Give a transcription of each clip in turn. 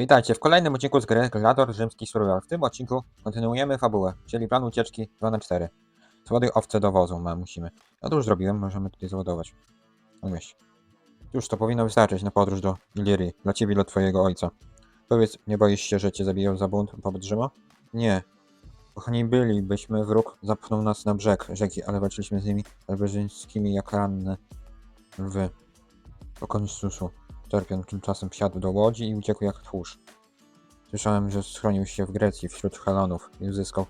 Witajcie w kolejnym odcinku z gry Gladiator Rzymski Survival. W tym odcinku kontynuujemy fabułę, czyli plan ucieczki 2 na 4 Zładuj owce do wozu, ma, musimy. No to już zrobiłem, możemy tutaj załadować. Umieść. Już to powinno wystarczyć na podróż do Ilirii, dla ciebie i dla twojego ojca. Powiedz, nie boisz się, że cię zabiją za bunt wobec Rzyma? Nie. Kochani bylibyśmy, wróg zapchnął nas na brzeg rzeki, ale walczyliśmy z nimi alberzyńskimi jak ranne lwy. Konsusu. Terpion tymczasem wsiadł do łodzi i uciekł jak tchórz. Słyszałem, że schronił się w Grecji wśród Helanów i uzyskał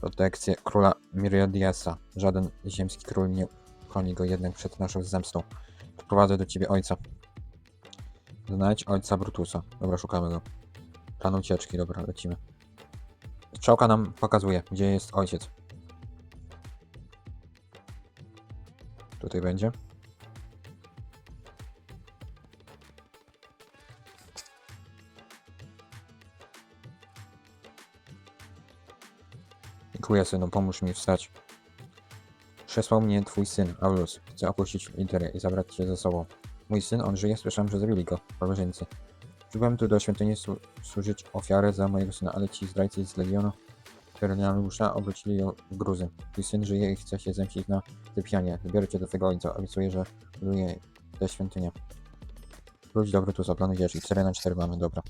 protekcję króla Miriadiasa. Żaden ziemski król nie chroni go jednak przed naszą zemstą. Wprowadzę do ciebie ojca. Znajdź ojca Brutusa. Dobra, szukamy go. Plan ucieczki, dobra, lecimy. Strzałka nam pokazuje, gdzie jest ojciec. Tutaj będzie. Dziękuję synu, pomóż mi wstać. Przesłał mnie twój syn, Aulus. Chce opuścić literę i zabrać cię ze sobą. Mój syn, on żyje, słyszałem, że zabili go, barbarzyńcy. Przybyłem tu do świątyni su- służyć ofiarę za mojego syna, ale ci zdrajcy z Legionu Tyraniusza obrócili ją w gruzy. Twój syn żyje i chce się zemścić na Typianie. Wybiorę cię do twojego ojca, obiecuję, że buduję tę świątynię. Wróć do Brutusa, plany wiesz i 4 na 4 mamy, dobra.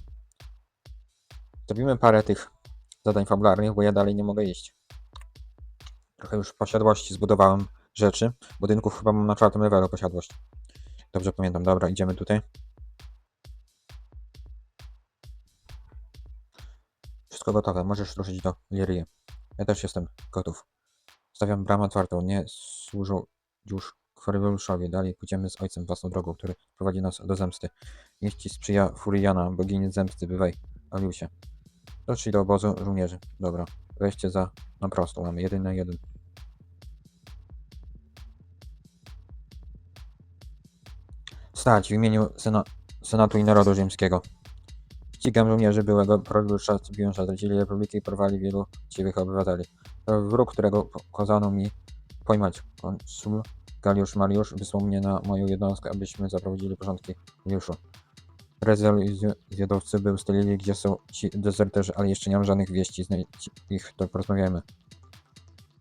Zrobimy parę tych zadań fabularnych, bo ja dalej nie mogę iść. Trochę już posiadłości zbudowałem rzeczy. Budynków chyba mam na czwartym levelu posiadłość. Dobrze pamiętam. Dobra, idziemy tutaj. Wszystko gotowe. Możesz ruszyć do Lirii. Ja też jestem gotów. Stawiam bramę otwartą. Nie służą już Kwarywuszowi. Dalej pójdziemy z ojcem własną drogą, który prowadzi nas do zemsty. Niech ci sprzyja Furiana, bogini zemsty. Bywaj, Aliusie. Doszli do obozu żołnierzy. Dobra. Weźcie za na prosto. Mamy jeden na jeden. Stać w imieniu Sena Senatu i Narodu Rzymskiego. Ścigam żołnierzy byłego Prodiusza, co biją zatracili Republikę i porwali wielu chciwych obywateli. To wróg, którego kazano mi pojmać. Konsul Galiusz Mariusz wysłał mnie na moją jednostkę, abyśmy zaprowadzili porządki w Juszu. Rezel i zwi- zwiadowcy by ustalili, gdzie są ci dezerterzy, ale jeszcze nie mam żadnych wieści. Znajdź ich, to porozmawiajmy.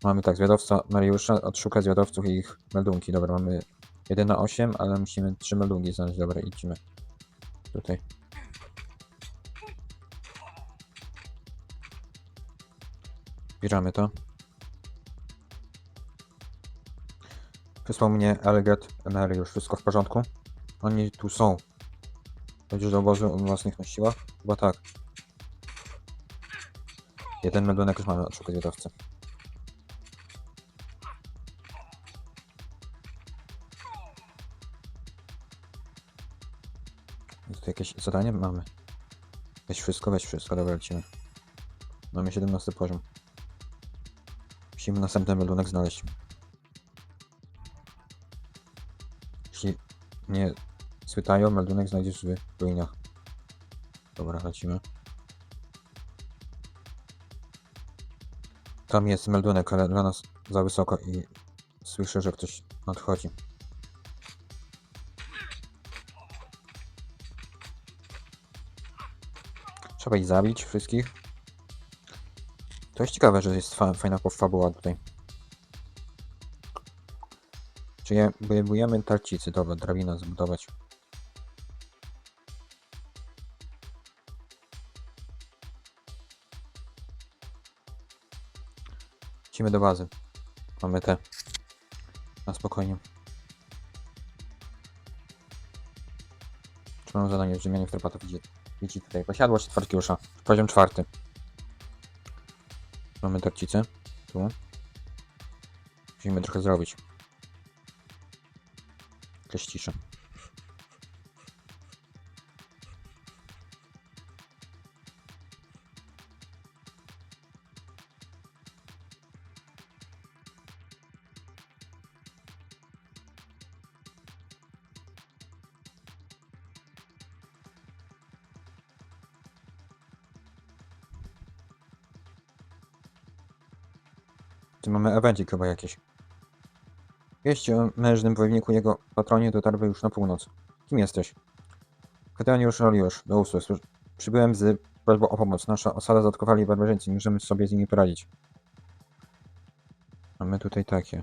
Mamy tak, zwiadowca Mariusza odszuka zwiadowców i ich meldunki. Dobra, mamy 1 na 8, ale musimy 3 meldunki znaleźć. Dobra, idźmy. Tutaj. Bierzemy to. Wysłał mnie Elget Mariusz. Wszystko w porządku? Oni tu są. Będziesz do obozu o własnych na siłach? Chyba tak. Jeden meldunek już mamy, odszukać zwiadowcę. Jest tu jakieś zadanie? Mamy. Weź wszystko, weź wszystko, dobra, lecimy. Mamy 17 poziom. Musimy następny meldunek znaleźć. Jeśli nie schwytają, meldunek znajdziesz w ruinach. Dobra, lecimy. Tam jest meldunek, ale dla nas za wysoko i słyszę, że ktoś nadchodzi. Trzeba ich zabić wszystkich. To jest ciekawe, że jest fa fajna fabuła tutaj. Czy je budujemy tarcicy? Dobra, drabina zbudować. Lecimy do bazy. Mamy te. Na spokojnie. Czy mam zadanie Rzymianie w Tarpatów widzi, widzi tutaj. Posiadłość Twarkiusza. Poziom czwarty. Mamy tarcicę. Tu. Musimy trochę zrobić. Cisza. Tu mamy evencik chyba jakieś. Wieści o mężnym wojowniku jego patronie dotarły już na północ. Kim jesteś? Kapitan Juliusz, do usług. Przybyłem z prośbą o pomoc. Nasza osada zaatakowali barbarzyńcy. Nie możemy sobie z nimi poradzić. Mamy tutaj takie.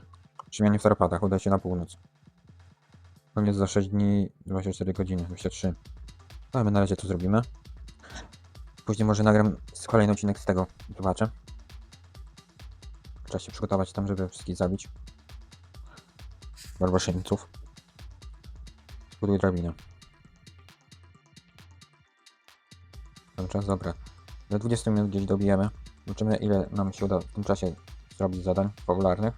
Przemianie w tarapatach. Uda się na północ. Koniec za 6 dni, 24 godziny. Myślę 3. Ale my na razie to zrobimy. Później może nagram kolejny odcinek z tego. Zobaczę. Trzeba się przygotować tam, żeby wszystkich zabić. Barbarzyńców. Buduj drabinę. Ten czas, dobra. Do 20 minut gdzieś dobijemy. Zobaczymy ile nam się uda w tym czasie zrobić zadań popularnych.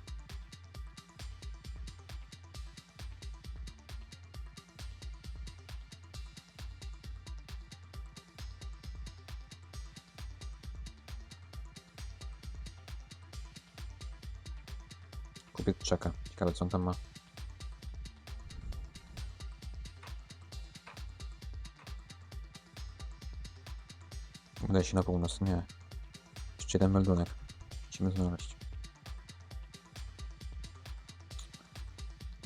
Kupię czeka. Ciekawe co on tam ma. Udaje się na północ. Nie. Jeszcze jeden meldunek. Musimy znaleźć.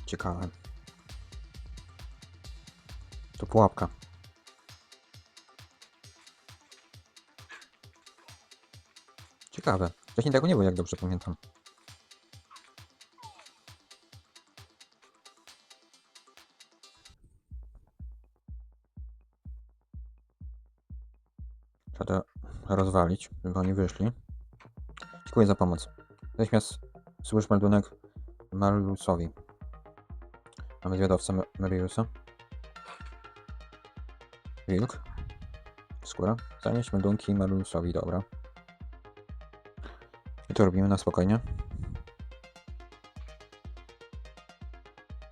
Ciekawe. To pułapka. Ciekawe. Wcześniej tego nie było, jak dobrze pamiętam. Trzeba rozwalić, żeby oni wyszli. Dziękuję za pomoc. Natychmiast słysz meldunek Mariusowi. Mamy zwiadowcę Mariusa. Wilk. Skóra. Zanieść meldunki Mariusowi, dobra. I to robimy na spokojnie.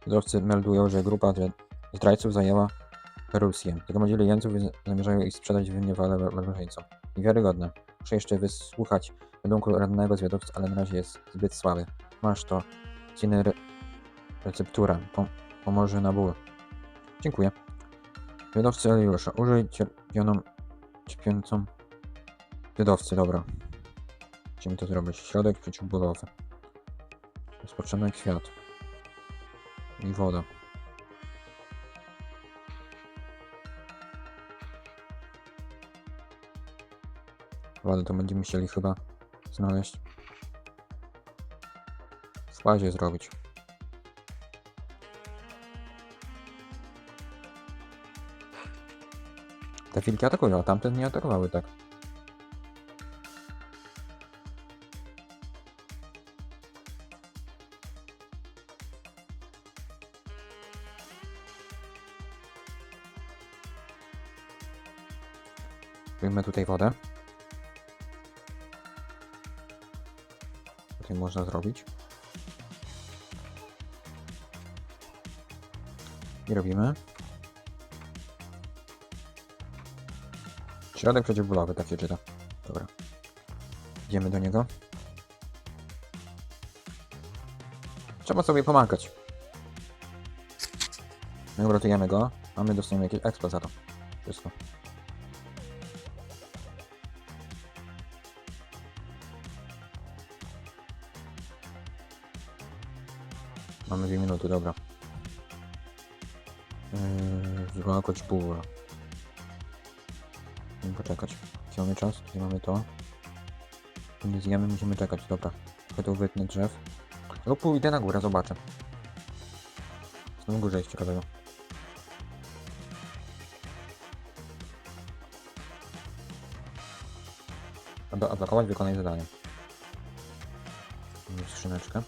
Zwiadowcy meldują, że grupa zdrajców zajęła Perusję. Zgromadzili jeńców i zamierzają ich sprzedać w niewolę bar- barbarzyńcom. Niewiarygodne. Muszę jeszcze wysłuchać meldunku rannego zwiadowcy, ale na razie jest zbyt słaby. Masz to. Ciny re receptura. Pom pomoże na ból. Dziękuję. Zwiadowcy Eliusza. Użyj cierpioną, cierpiącą zwiadowcy, dobra. Musimy to zrobić. Środek przeciwbólowy. Rozpoczynamy kwiat. I woda. Wodę to będziemy musieli chyba znaleźć. W bazie zrobić. Te wilki atakują, a tamte nie atakowały tak. Wyjmę tutaj wodę. Można zrobić. I robimy. Środek przeciwbólowy, tak się czyta. Dobra. Idziemy do niego. Trzeba sobie pomagać. My uratujemy go, a my dostaniemy jakiś expo za to. Wszystko. Mamy dwie minuty, dobra. Yy, Złagoć buła. Musimy poczekać. Jaki mamy czas? Tutaj mamy to. Nie zjemy, musimy czekać, dobra. Trochę tu wytnę drzew. No pójdę na górę, zobaczę. Co na górze jest ciekawego. Aby odblokować, wykonaj zadanie. Mamy skrzyneczkę.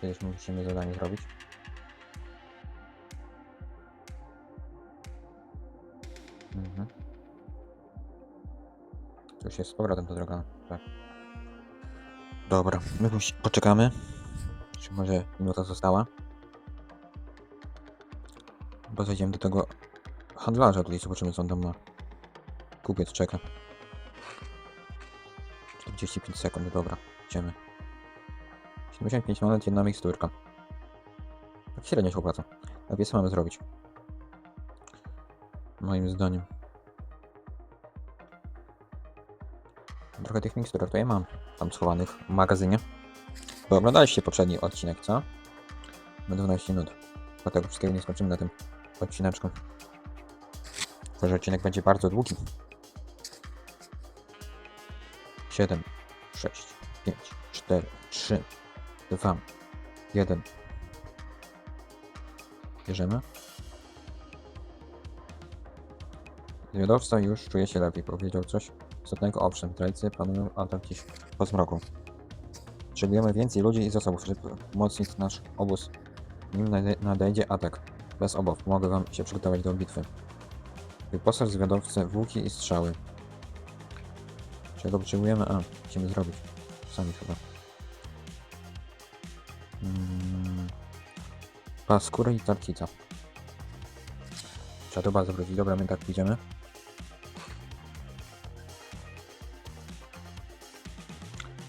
Kiedyś musimy zadanie zrobić. Mhm. Już jest z powrotem ta droga. Tak. Dobra, my poczekamy. Czy może minuta została? Bo zejdziemy do tego handlarza tutaj, zobaczymy co on tam ma. Kupiec czeka. 45 sekund, dobra. 75 monet, jedna miksturka. Tak średnio się opłaca. Wie co mamy zrobić? Moim zdaniem. Trochę tych miksturek to ja mam tam schowanych w magazynie. Bo oglądaliście poprzedni odcinek, co? Na 12 minut. Bo tego wszystkiego nie skończymy na tym odcineczku. Że odcinek będzie bardzo długi. 7, 6, 5, 4, 3, 2, 1. Bierzemy. Zwiadowca już czuje się lepiej. Powiedział coś istotnego. Owszem, zdrajcy planują atak dziś po zmroku. Potrzebujemy więcej ludzi i zasobów, żeby umocnić nasz obóz. Nim nade- nadejdzie atak. Bez obaw, mogę wam się przygotować do bitwy. Wyposaż zwiadowcę w łuki i strzały. Czego potrzebujemy? A, musimy zrobić. Sami chyba. Skóry i tarcica. Trzeba to bardzo wrócić. Dobra, my tak pójdziemy.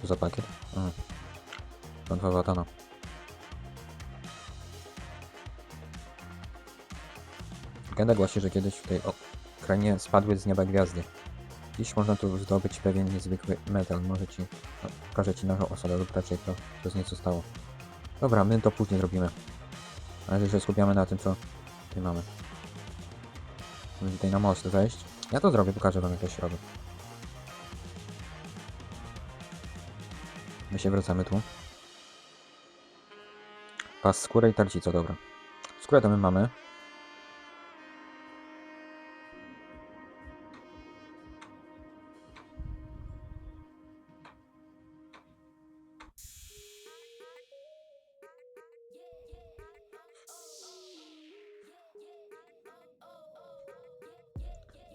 Co za pakiet? A. Klątwa Watana. Legenda głosi, że kiedyś w tej krainie spadły z nieba gwiazdy. Dziś można tu zdobyć pewien niezwykły metal. Może ci, no, pokażę ci nową osobę lub raczej to, co z niej zostało. Dobra, my to później zrobimy. Na razie się skupiamy na tym, co tutaj mamy. Musimy tutaj na most wejść. Ja to zrobię, pokażę wam jak to się robi. My się wracamy tu. Pas skóra i tarcica, dobra. Skórę to my mamy.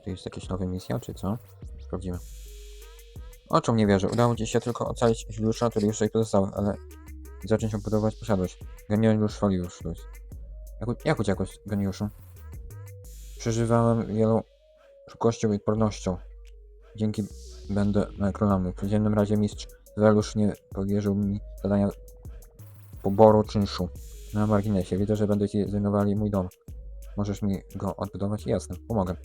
Tu jest jakieś nowe misja, czy co? Sprawdzimy. Oczom nie wierzę. Udało ci się tylko ocalić Juliusza, który jeszcze pozostał, ale zacząć budować posiadłość. Geniusz Foliusz. Jak, jak uciekłeś, geniuszu? Przeżywałem wielą szybkością i odpornością. Dzięki będę królami. W codziennym razie mistrz Welusz nie powierzył mi zadania poboru czynszu. Na marginesie. Widzę, że będę ci zajmowali mój dom. Możesz mi go odbudować? Jasne, pomogę.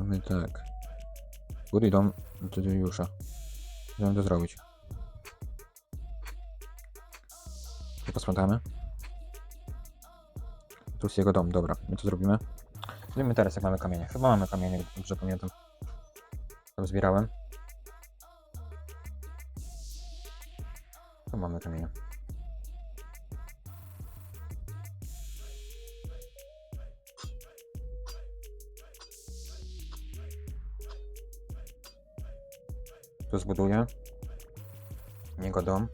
Mamy tak. Góry dom do Juliusza. Możemy to zrobić. Tu posprzątamy. Tu jest jego dom, dobra. My to zrobimy. Zrobimy teraz, jak mamy kamienie. Chyba mamy kamienie, dobrze pamiętam. Tam zbierałem. Tu mamy kamienie. Tu zbuduję. Niego dom.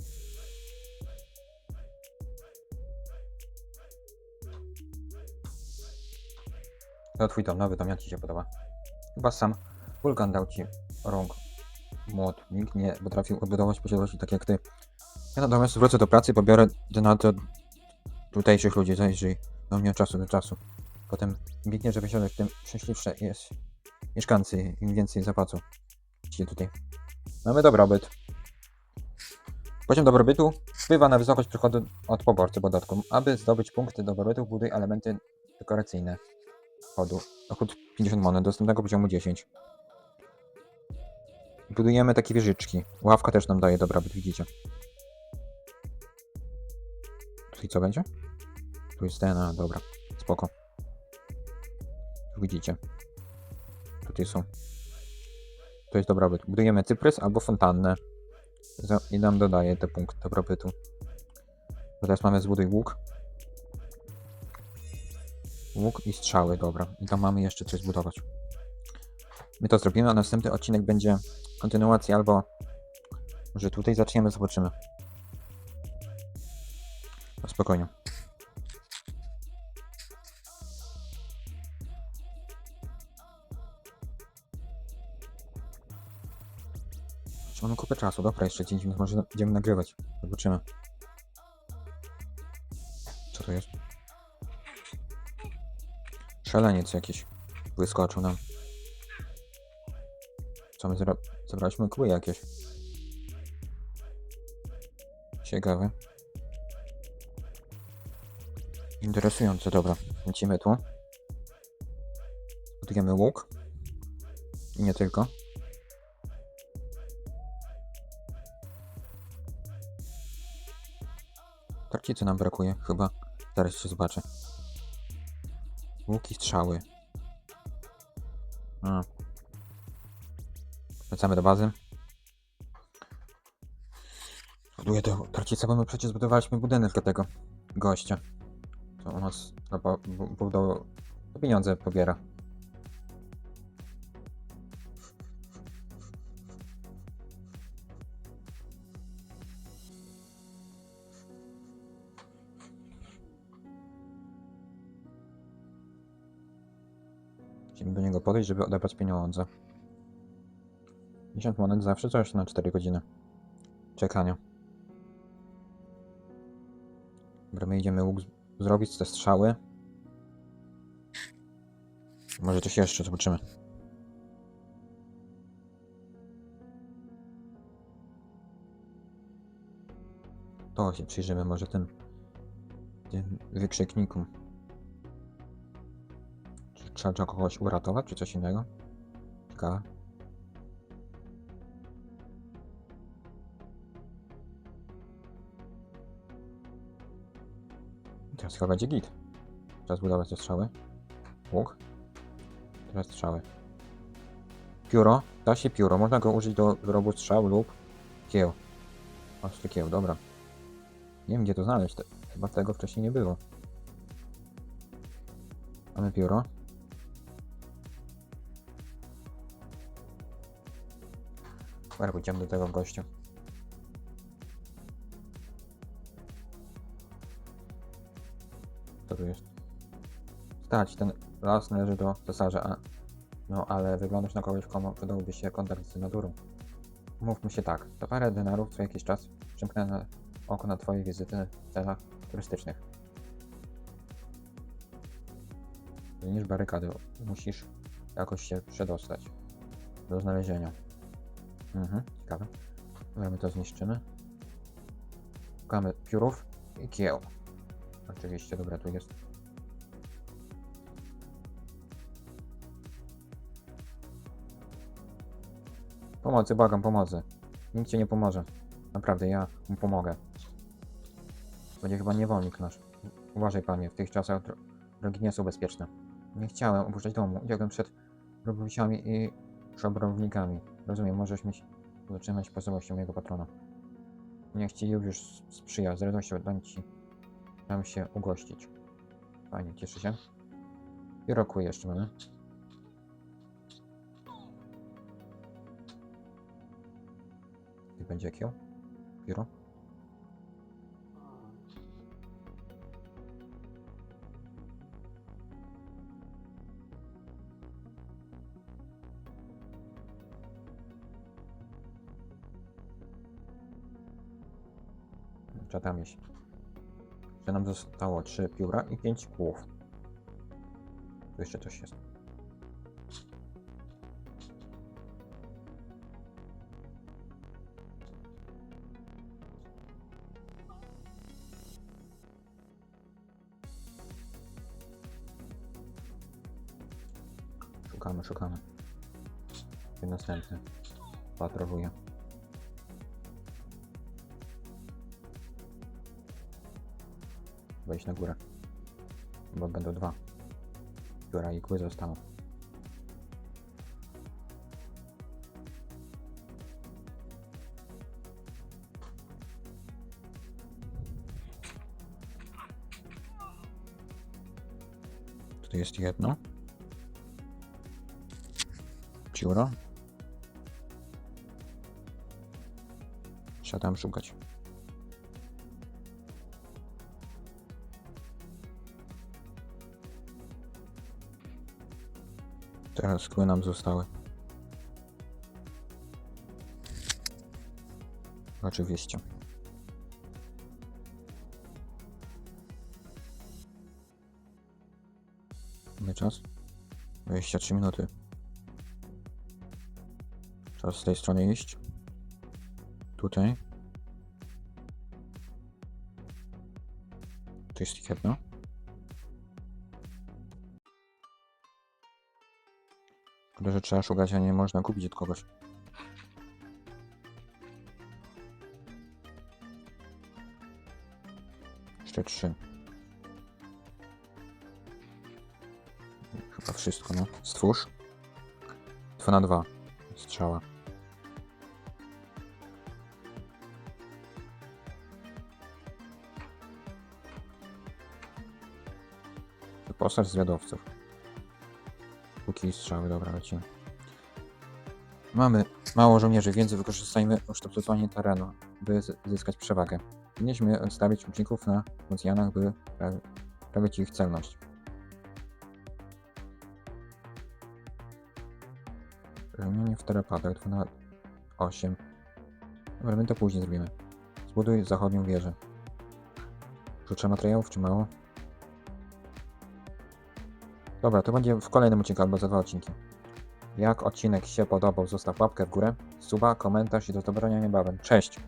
To twój dom, nowy dom, jak ci się podoba? Chyba sam Wulkan dał ci rąk młot. Nikt nie potrafił odbudować posiadłości tak jak ty. Ja natomiast wrócę do pracy, pobiorę na to tutejszych ludzi, zajrzyj do mnie od czasu do czasu. Potem biegnie, żeby siadać, tym szczęśliwsze jest mieszkańcy, im więcej zapłacą ci tutaj. Mamy dobrobyt. Poziom dobrobytu wpływa na wysokość przychodu od poborcy podatku. Aby zdobyć punkty dobrobytu, buduj elementy dekoracyjne chodu. Dochód 50 monet, dostępnego poziomu 10. Budujemy takie wieżyczki. Ławka też nam daje dobrobyt, widzicie. Tutaj co będzie? Tu jest ten, dobra. Spoko. Tu widzicie. Tutaj są. Jest dobrobyt. Budujemy cyprys albo fontannę. I nam dodaje te punkt dobrobytu. Teraz mamy zbuduj łuk. Łuk i strzały, dobra. I tam mamy jeszcze coś zbudować. My to zrobimy, a następny odcinek będzie kontynuacja albo może tutaj zaczniemy, zobaczymy. No, spokojnie. Czy mamy kupę czasu? Dobra, jeszcze 10 minut, może będziemy nagrywać. Zobaczymy. Co to jest? Szaleniec jakiś wyskoczył nam. Co my zra... zebraliśmy kły jakieś. Ciekawe. Interesujące, dobra. Lecimy tu. Budujemy łuk. I nie tylko. Tarcicy nam brakuje, chyba. Zaraz się zobaczę. Łuki, strzały. A. Wracamy do bazy. Buduję tę tarcicę, bo my przecież zbudowaliśmy budynek dla tego gościa. To u nas bu- budow- to pieniądze pobiera. Do niego podejść, żeby odebrać pieniądze. 50 monet zawsze coś na 4 godziny czekania. Dobra, my idziemy łuk zrobić te strzały. Może coś jeszcze zobaczymy. To się przyjrzymy może tym, tym wykrzyknikom. Czy trzeba, kogoś uratować, czy coś innego? Teraz chyba będzie git. Trzeba zbudować te strzały. Łuk. Teraz strzały. Pióro. Da się pióro. Można go użyć do wyrobu strzał lub kieł. Ostry kieł, dobra. Nie wiem gdzie to znaleźć. Chyba tego wcześniej nie było. Mamy pióro. Dobra, pójdziemy do tego gościa. Co tu jest? Stać, ten las należy do cesarza, a... No, ale wyglądasz na kogoś, komu przydałby się kontakt z senaturą. Mówmy się tak, za parę denarów co jakiś czas przymknę na oko na twoje wizyty w celach turystycznych. Niż barykady, musisz jakoś się przedostać do znalezienia. Mhm, ciekawe. Dobra, my to zniszczymy. Szukamy piórów i kieł. Oczywiście, dobra, tu jest. Pomocy, błagam, pomocy. Nikt ci nie pomoże. Naprawdę, ja mu pomogę. Będzie chyba niewolnik nasz. Uważaj, panie, w tych czasach dro- drogi nie są bezpieczne. Nie chciałem opuszczać domu. Uciekłem przed robowicami i szabrownikami. Rozumiem, możesz mi zatrzymać pozorowością mojego patrona. Niech ci już sprzyja. Z radością dam ci dam się ugościć. Fajnie, cieszę się. I roku jeszcze mamy. I będzie kieł? Pióro? Iść. Że nam zostało 3 pióra i 5 kłów. Tu jeszcze coś jest. Szukamy, szukamy. Ten następny. Patroluję. Wejść na górę. Bo będą dwa. I kły zostaną. Tutaj jest jedno. Pióro. Trzeba tam szukać. Teraz kły nam zostały. Oczywiście. Mamy czas? 23 minuty. Czas z tej strony iść. Tutaj. To jest jedno. Że trzeba szukać, a nie można kupić od kogoś. Jeszcze trzy. Chyba wszystko, no. Stwórz. 2 na 2. Strzała. Wyposaż zwiadowców. Póki strzały, dobra, lecimy. Mamy mało żołnierzy, więc wykorzystajmy usztaptowanie terenu, by zyskać przewagę. Powinniśmy stawić łuczników na Rosjanach, by pra- sprawić ich celność. Wymienienie w terapatach 2 na 8. Dobra, my to później zrobimy. Zbuduj zachodnią wieżę. Rzucę materiałów, czy mało? Dobra, to będzie w kolejnym odcinku albo za dwa odcinki. Jak odcinek się podobał, zostaw łapkę w górę, suba, komentarz i do zobaczenia niebawem. Cześć!